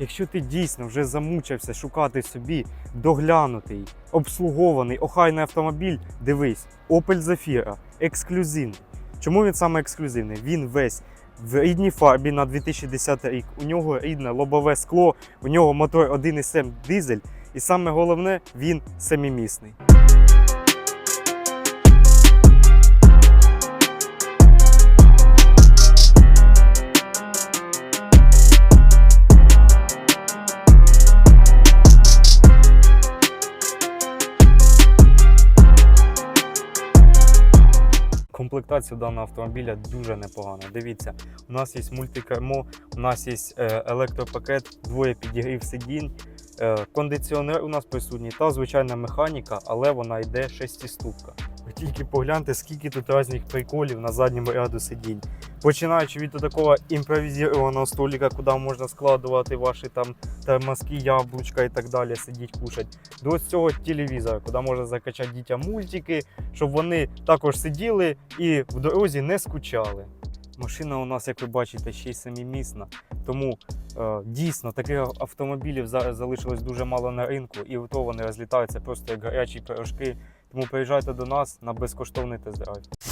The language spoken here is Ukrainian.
Якщо ти дійсно вже замучився шукати собі доглянутий, обслугований, охайний автомобіль, дивись, Opel Zafira, ексклюзивний. Чому він саме ексклюзивний? Він весь в рідній фарбі на 2010 рік. У нього рідне лобове скло, у нього мотор 1,7 дизель, і саме головне, він семимісний. Комплектація даного автомобіля дуже непогана. Дивіться, у нас є мультикермо, у нас є е, електропакет, двоє підігрів сидінь, е, кондиціонер у нас присутній та звичайна механіка, але вона йде шестиступка. Ви тільки погляньте, скільки тут різних приколів на задньому ряду сидінь. Починаючи від такого імпровізованого столика, куди можна складувати ваші там тормозки, яблучка і так далі, сидіть, кушать. До цього телевізора, куди можна закачати дітям мультики, щоб вони також сиділи і в дорозі не скучали. Машина у нас, як ви бачите, ще й семимісна. Тому е, дійсно таких автомобілів зараз залишилось дуже мало на ринку, і то вони розлітаються просто як гарячі пирожки. Тому приїжджайте до нас на безкоштовний тест-драйв.